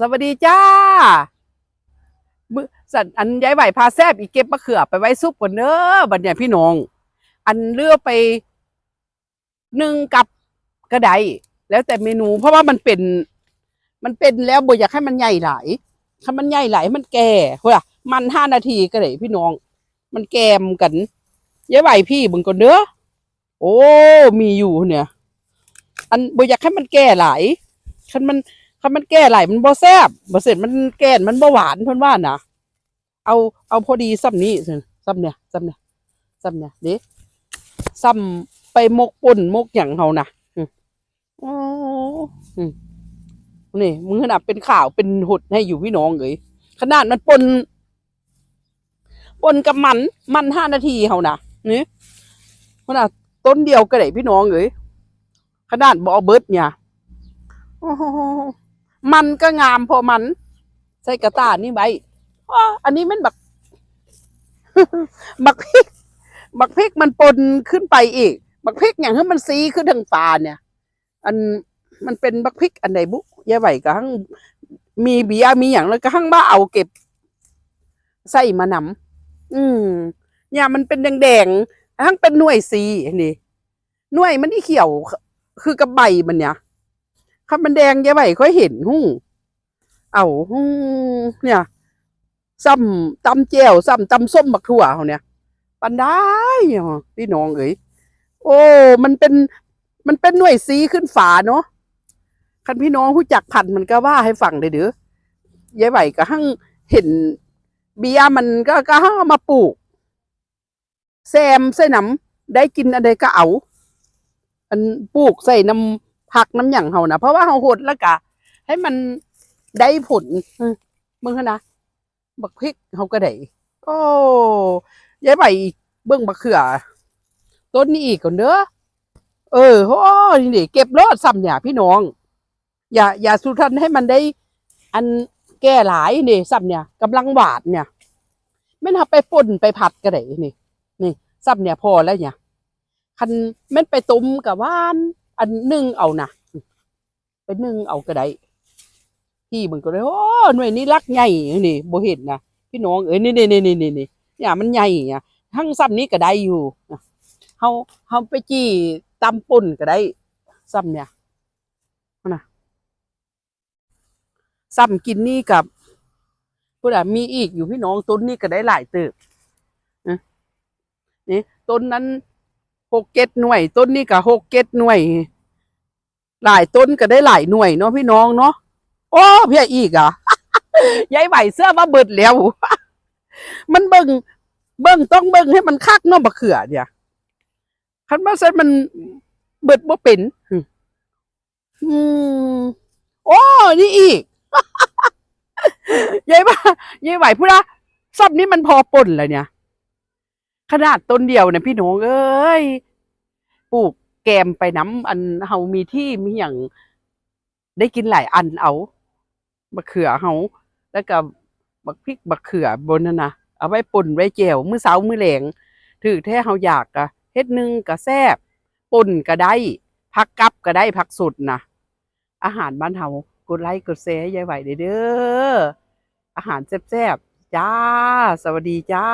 สวัสดีจ้าอสันอันย้ายไหวพาแซบอีกเก็บมะเขือไปไว้ซุปก่อนเด้อบัดเนี่ยพี่น้อง อันเลือกไปหนึ่งกับกระไดแล้วแต่เมนู เพราะว่ามันเป็น มันเป็นแล้วบ่อยากให้มันใหญ่หลายถ้ามันใหญ่หลายมันแก่เฮ้ยมันห้านาทีก็ได้พี่น้อง มันแกมกันย้ายไหวพี่บึงก่อนเด้อโอ้มีอยู่เนี่ย อันบ่อยากให้มันแก่หลายคันมัน คันมันแก่ไหลมันบ่แซ่บบ่เสร็จมันแก่นมันบ่หวานเพิ่นว่านะเอาเอาพอดีซ้ำนี้ซ้ำเนี่ยซ้ำเนี่ยซ้ำเนี่ยเด้ซ้ำไปมกป่นมกหยังเฮานะอืมอ๋ออืมนี่มึงขนาดเป็นข่าวเป็นหดให้อยู่พี่น้องเลยขนาดมันปนปนกับมัน มันห้านาทีเฮานะนี่ขนาดต้นเดียวก็ได้พี่น้องเลยขนาดบ่เอาเบิดเนี่ยโอ้โห มันก็งามพอมัน ใส่กระตานี่ไว้อ้ออันนี้มันบัก บักพริก บักพริกมันปนขึ้นไปอีก บักพริกอย่างที่มันซีขึ้นทางฟ้าเนี่ย อันมันเป็นบักพริกอันใดบุยายไหวก็หั่งมีเบียมีอย่างแล้วก็หั่งบ้าเอาเก็บ ใส่มานำอืมเนี่ยมันเป็นแดงๆหั่งเป็นหน่วยสีนี่หน่วยมันที่เขียว คือกับใบมันเนี่ย ข้ามันแดงยายไหวค่อยเห็นหู้เอาหู้เนี่ยซ้ำตำแจ่วซ้ำตำส้มบักถั่วเขาเนี่ยปันได้พี่น้องเอ๋ยโอ้ มันเป็น มันเป็นหน่วยซีขึ้นฝาเนาะคันพี่น้องผู้จักพันมันก็ว่าให้ฟังเลยเด้อยายไหวก็หั่งเห็นเบียร์มันก็ก็หั่งเอามาปลูกแซมใส่น้ำได้กินอะไรก็เอา อันปลูกใส่น้ำ ผักน้ำหยั่งเฮานะเพราะว่าเฮาหดแล้วกะ ให้มันได้ผลเออมึงคะนะบักพริกเฮาก็ได้โอ้ยายใบเบิ่งบักเขือต้นนี้อีกก่อนเด้อเออโอ้นี่เก็บรอดซ้ำเนี่ยพี่น้อง อย่า อย่าสุทันให้มันได้ อันแก่หลายนี่ซ้ำเนี่ยกำลังหวานเนี่ยไม่นทำไปป่นไปผัดก็ได้นี่นี่ซ้ำเนี่ยพอแล้วเนี่ยคันแม่นไปตุ้มกับว่าน อันหนึ่งเอานะเป็นหนึ่งเอาก็ได้พี่มันก็เลยโอ้หน่วยนี้รักใหญ่นี่บ่เห็นนะพี่น้องเอ้ยนี่นี่นี่นี่นี่นี่เนี่ยมันใหญ่อะทั้งซ้ำนี้ก็ได้อยู่เฮาเฮาไปจี้ตำป่นก็ได้ซ้ำเนี่ยนะซ้ำกินนี่กับพูดอะมีอีกอยู่พี่น้องต้นนี้ก็ได้หลายเติบนี่ต้นนั้น หกเจ็ดหน่วย ต้นนี้ก็หกเจ็ดหน่วย หลายต้นก็ได้หลายหน่วยเนาะพี่น้องเนาะโอ้เพี่อีกอะยายไหวเสื้อมาเบิดแล้ว มันเบิ่งเบิ่งต้องเบิ่งให้มันคักเนาะบะเขือเนี่ยคันว่าเส้นมันเบิดบ่เป็นอืมโอ้นี่อีกยายว่ายายไหวพูดว่าซับนี้มันพอป่นเลยเนี่ย ขนาดต้นเดียวเนี่ยพี่หน้องเอ้ยปลูกแกมไปน้ำอันเฮามีที่มีอย่างได้กินหลายอันเอาบักเขือเฮาแล้วก็บักพริกบักเขือบนนั่นนะเอาไว้ป่นไว้แจวมื้อเช้ามื้อแหลงถือแท้เฮาอยากกะเฮ็ดหนึงก็แซ่บป่นก็ได้ผักกับก็ได้ผักสุดนะอาหารบ้านเฮากดไลค์กดแชร์ยายไหวเด้อเด้ออาหารแซ่บๆจ้า สวัสดีจ้า